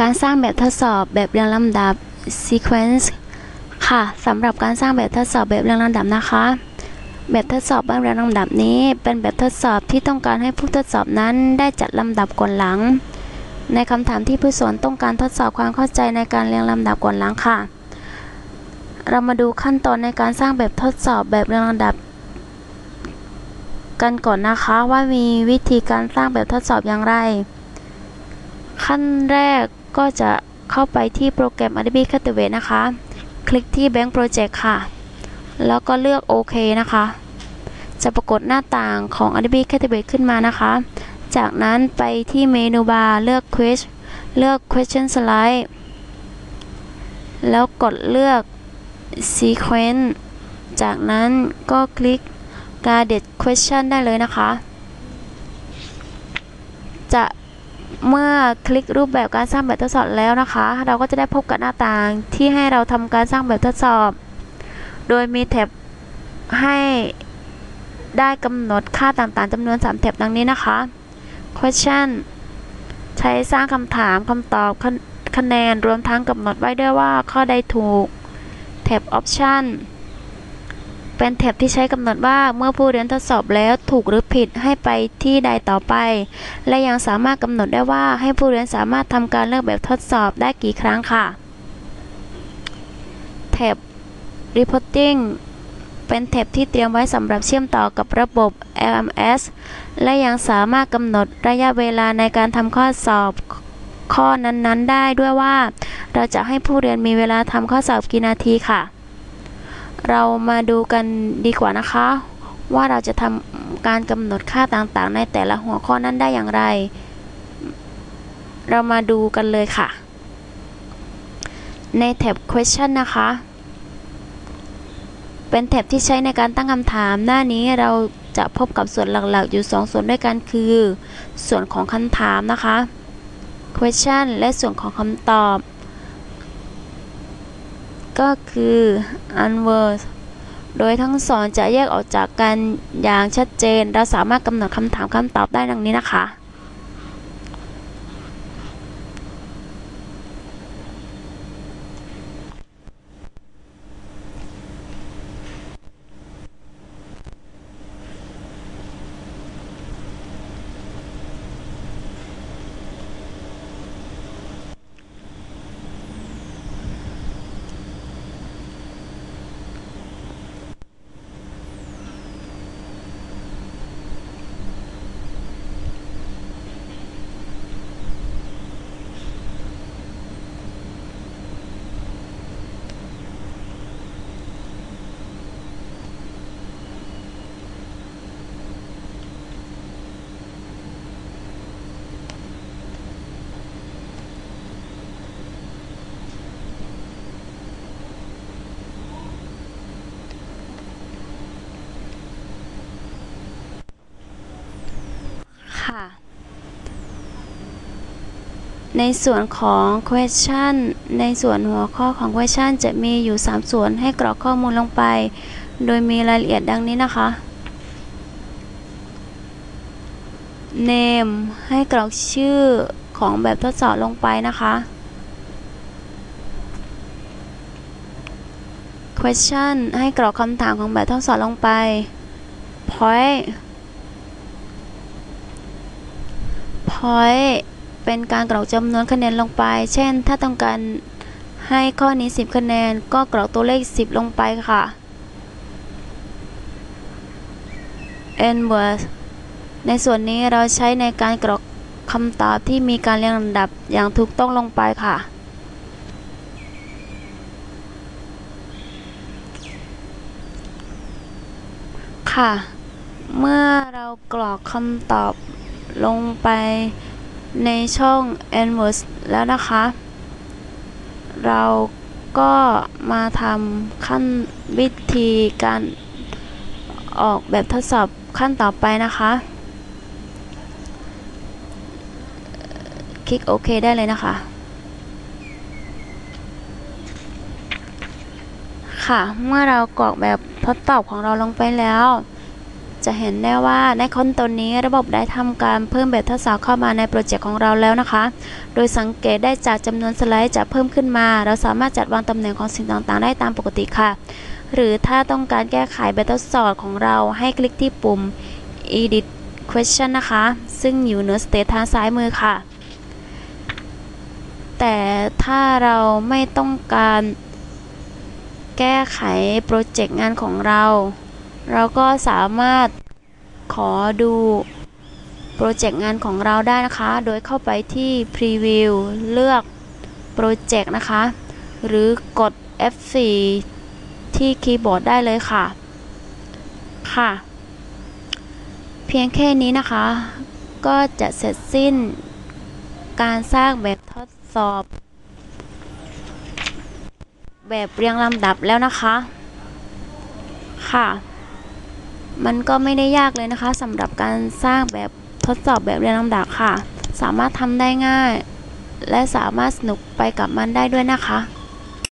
การสร้างแบบทดสอบแบบเรียงลำดับ sequence ค่ะสำหรับการสร้างแบบทดสอบแบบเรียงลำดับนะคะ แบบทดสอบแบบเรียงลำดับนี้ เป็นแบบทดสอบที่ต้องการให้ผู้ทดสอบนั้นได้จัดลำดับก่อนหลัง ในคำถามที่ผู้สอนต้องการทดสอบความเข้าใจในการเรียงลำดับก่อนหลังค่ะ เรามาดูขั้นตอนในการสร้างแบบทดสอบแบบเรียงลำดับ กันก่อนนะคะว่ามีวิธีการสร้างแบบทดสอบอย่างไร ขั้นแรก ก็จะเข้าไปที่โปรแกรม Adobe Cultivate นะคะ คลิกที่ Bank Project ค่ะ แล้วก็เลือกโอเคนะคะ จะปรากฏหน้าต่างของ Adobe Cultivate ขึ้นมานะคะ จากนั้นไปที่เมนูบาร์เลือก Quiz เลือก Question Slide แล้วกดเลือก Sequence จากนั้นก็คลิก Guided Question ได้เลยนะคะ จะ เมื่อคลิกรูปแบบการสร้างแบบทดสอบแล้วนะคะ เราก็จะได้พบกับหน้าต่างที่ให้เราทำการสร้างแบบทดสอบ โดยมีแท็บให้ได้กำหนดค่าต่างๆจำนวน 3 แท็บดังนี้นะคะ question ใช้สร้างคำถามคำตอบคะแนนรวมทั้งกำหนดไว้ด้วยว่าข้อใดถูก แท็บ option เป็นแท็บที่ใช้กำหนดว่าเมื่อผู้เรียนทดสอบแล้วถูกหรือผิดให้ไปที่ใดต่อไป และยังสามารถกำหนดได้ว่าให้ผู้เรียนสามารถทำการเลือกแบบทดสอบได้กี่ครั้งค่ะ แท็บ reporting เป็นแท็บที่เตรียมไว้สำหรับเชื่อมต่อกับระบบ LMS และยังสามารถกำหนดระยะเวลาในการทำข้อสอบข้อนั้นๆ ได้ด้วยว่า เราจะให้ผู้เรียนมีเวลาทำข้อสอบกี่นาทีค่ะ เรามาดูกันดีกว่านะคะ ว่าเราจะทำการกำหนดค่าต่างๆ ในแต่ละหัวข้อนั้นได้อย่างไร เรามาดูกันเลยค่ะ ในแท็บ question นะคะ เป็นแท็บที่ใช้ในการตั้งคำถาม หน้านี้เราจะพบกับส่วนหลักๆ อยู่ 2 ส่วนด้วยกันคือ ส่วนของคำถามนะคะ question และส่วนของคำตอบ ก็คือ answer โดยทั้งสองจะแยกออกจากกันอย่างชัดเจน เราสามารถกำหนดคำถามคำตอบได้ดังนี้นะคะ ค่ะ ในส่วนของ question ในส่วนหัวข้อของ question จะมีอยู่ 3 ส่วนให้กรอกข้อมูลลงไป โดยมีรายละเอียดดังนี้นะคะ name ให้กรอกชื่อของแบบทดสอบลงไปนะคะ question ให้กรอกคำถามของแบบทดสอบลงไป point point เป็นการกรอกจำนวนคะแนนลงไป เช่น ถ้าต้องการให้ข้อนี้ 10 คะแนน ก็กรอกตัวเลข 10 ลงไปค่ะ n word ในส่วนนี้เราใช้ในการกรอกคำตอบที่มีการเรียงลำดับอย่างถูกต้องลงไปค่ะ ค่ะ เมื่อเรากรอกคำตอบ ลงไปในช่อง a n v e r s แล้วนะคะ เราก็มาทำขั้นวิธีการออกแบบทดสอบขั้นต่อไปนะคะ คลิกโอเคได้เลยนะคะ ค่ะ เมื่อเรากรอกแบบทดสอบของเราลงไปแล้ว จะเห็นได้ว่าในขั้นตอนนี้ระบบได้ทำการเพิ่มแบบทดสอบเข้ามาในโปรเจกต์ของเราแล้วนะคะ โดยสังเกตได้จากจำนวนสไลด์จะเพิ่มขึ้นมา เราสามารถจัดวางตำแหน่งของสิ่งต่างๆ ได้ตามปกติค่ะ หรือถ้าต้องการแก้ไขแบบทดสอบของเราให้คลิกที่ปุ่ม edit question นะคะ ซึ่งอยู่เหนือสเตททางซ้ายมือค่ะ แต่ถ้าเราไม่ต้องการแก้ไขโปรเจกต์งานของเรา เราก็สามารถขอดูโปรเจกต์งานของเราได้นะคะ โดยเข้าไปที่ Preview เลือกโปรเจกต์นะคะ หรือกด F4 ที่คีย์บอร์ดได้เลยค่ะ ค่ะ เพียงแค่นี้นะคะ ก็จะเสร็จสิ้นการสร้างแบบทดสอบ แบบเรียงลำดับแล้วนะคะ ค่ะ มันก็ไม่ได้ยากเลยนะคะสำหรับการสร้างแบบทดสอบแบบเรียงลำดับค่ะ สามารถทำได้ง่าย และสามารถสนุกไปกับมันได้ด้วยนะคะ